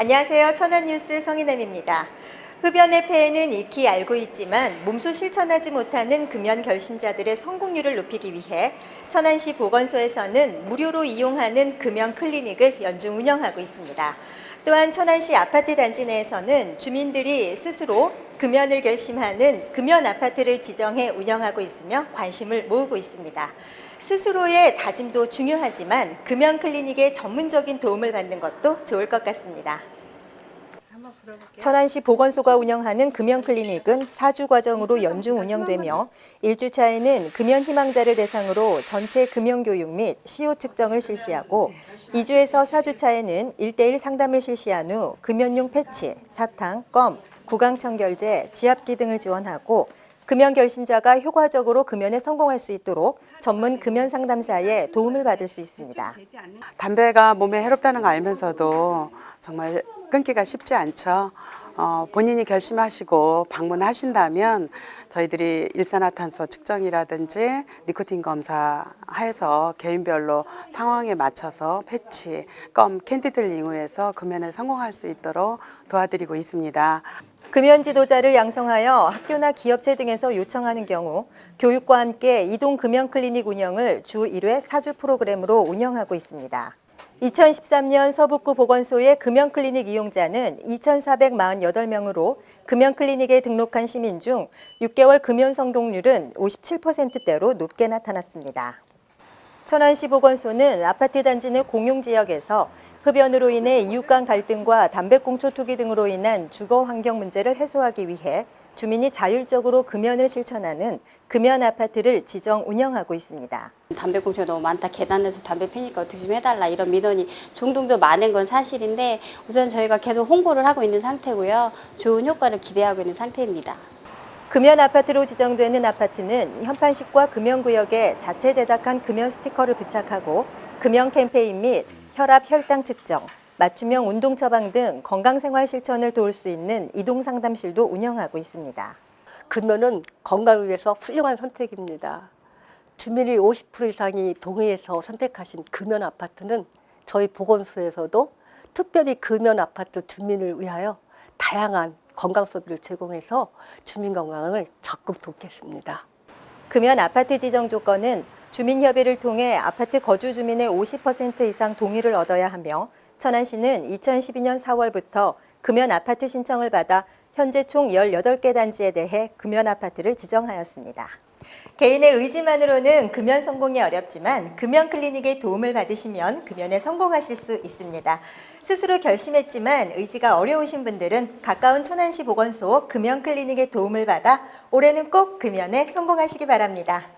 안녕하세요. 천안뉴스 성인남입니다. 흡연의 폐해는 익히 알고 있지만 몸소 실천하지 못하는 금연 결심자들의 성공률을 높이기 위해 천안시 보건소에서는 무료로 이용하는 금연 클리닉을 연중 운영하고 있습니다. 또한 천안시 아파트 단지 내에서는 주민들이 스스로 금연을 결심하는 금연 아파트를 지정해 운영하고 있으며 관심을 모으고 있습니다. 스스로의 다짐도 중요하지만 금연 클리닉의 전문적인 도움을 받는 것도 좋을 것 같습니다. 천안시 보건소가 운영하는 금연 클리닉은 4주 과정으로 연중 운영되며 1주차에는 금연 희망자를 대상으로 전체 금연 교육 및 시효 측정을 실시하고 2주에서 4주차에는 1대1 상담을 실시한 후 금연용 패치, 사탕, 껌, 구강청결제, 지압기 등을 지원하고 금연 결심자가 효과적으로 금연에 성공할 수 있도록 전문 금연 상담사의 도움을 받을 수 있습니다. 담배가 몸에 해롭다는 거 알면서도 정말 끊기가 쉽지 않죠. 어, 본인이 결심하시고 방문하신다면 저희들이 일산화탄소 측정이라든지 니코틴 검사해서 개인별로 상황에 맞춰서 패치, 껌, 캔디 들 이용해서 금연에 성공할 수 있도록 도와드리고 있습니다. 금연 지도자를 양성하여 학교나 기업체 등에서 요청하는 경우 교육과 함께 이동 금연 클리닉 운영을 주 1회 사주 프로그램으로 운영하고 있습니다. 2013년 서북구 보건소의 금연 클리닉 이용자는 2,448명으로 금연 클리닉에 등록한 시민 중 6개월 금연 성공률은 57%대로 높게 나타났습니다. 천안시 보건소는 아파트 단지 내 공용 지역에서 흡연으로 인해 이웃 간 갈등과 담배꽁초 투기 등으로 인한 주거 환경 문제를 해소하기 위해 주민이 자율적으로 금연을 실천하는 금연 아파트를 지정 운영하고 있습니다. 담배꽁초가 너무 많다. 계단에서 담배 피니까 어떻게 좀 해달라. 이런 민원이 종종도 많은 건 사실인데 우선 저희가 계속 홍보를 하고 있는 상태고요. 좋은 효과를 기대하고 있는 상태입니다. 금연 아파트로 지정되는 아파트는 현판식과 금연구역에 자체 제작한 금연 스티커를 부착하고 금연 캠페인 및 혈압, 혈당 측정, 맞춤형 운동 처방 등 건강생활 실천을 도울 수 있는 이동 상담실도 운영하고 있습니다. 금연은 건강을 위해서 훌륭한 선택입니다. 주민이 50% 이상이 동의해서 선택하신 금연 아파트는 저희 보건소에서도 특별히 금연 아파트 주민을 위하여 다양한 건강 서비를 제공해서 주민 건강을 적극 돕겠습니다. 금연 아파트 지정 조건은 주민협의를 통해 아파트 거주 주민의 50% 이상 동의를 얻어야 하며 천안시는 2012년 4월부터 금연 아파트 신청을 받아 현재 총 18개 단지에 대해 금연 아파트를 지정하였습니다. 개인의 의지만으로는 금연 성공이 어렵지만 금연 클리닉의 도움을 받으시면 금연에 성공하실 수 있습니다. 스스로 결심했지만 의지가 어려우신 분들은 가까운 천안시 보건소 금연 클리닉의 도움을 받아 올해는 꼭 금연에 성공하시기 바랍니다.